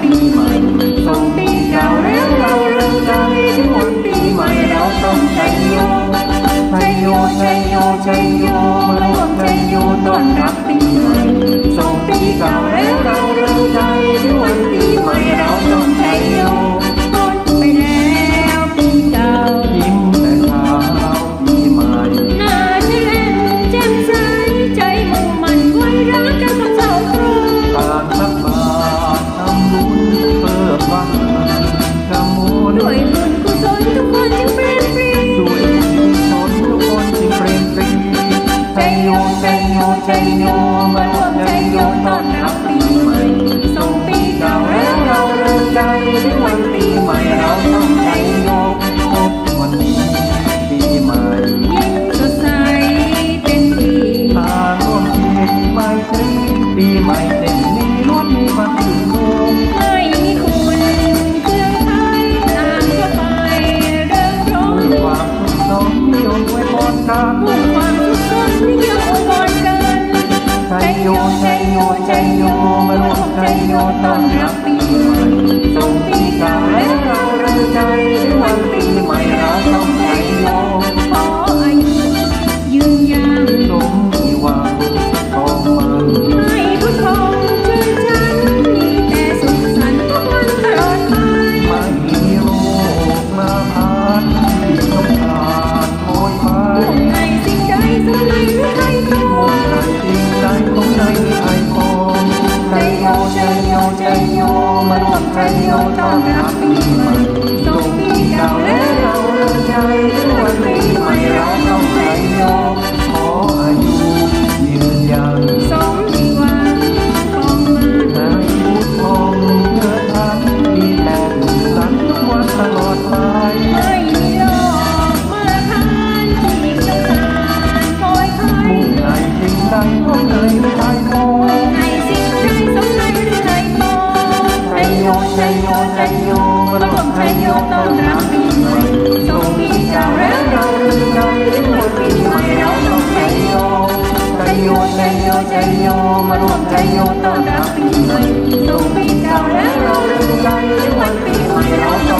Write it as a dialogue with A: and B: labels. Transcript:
A: ส่งปีเก่าแล้วเราเริ่มกันที่หมดปีใหม่เราต้องใจโย
B: ใจโย
A: ใจ
B: โยใจโยร่วมใจโย
A: ต้นรับปีใหม่ส่งปีเก่าแล้
B: วเรา
A: เริ่มกันที่ปี ชัโยมาร่วมชัยโยตอนรับปีใหม่
B: ส่งปี
A: เก่าแล้วเราเริ่มใจถึงวันปีใหม่เราต้องชัยโยพบวันนี้ปีใหม่
B: ยิ้มสดใสเต็มที่
A: มาร่วมเทียนไม่ใช่ปีใหม่เต็มนี้ล้วนมีความสุข ประโยชน์ต้นรับ ไทยโยตองรับปีใหม่สองปีเก่าและเราเริ่มใจ พระอง
B: ค์พระยนต้อ
A: นรับปี
B: ใหม่ทร
A: งมีการเริ่วเรามีเราที่หมปีใหม่เราต้องพระยนพระยน
B: พระย
A: น
B: พระ
A: ยนมารวมพระยนต้อนรับปีใหม่ทรงปีเก่าแล้วเรามีเราที่หมดปีใหม่เราต้อง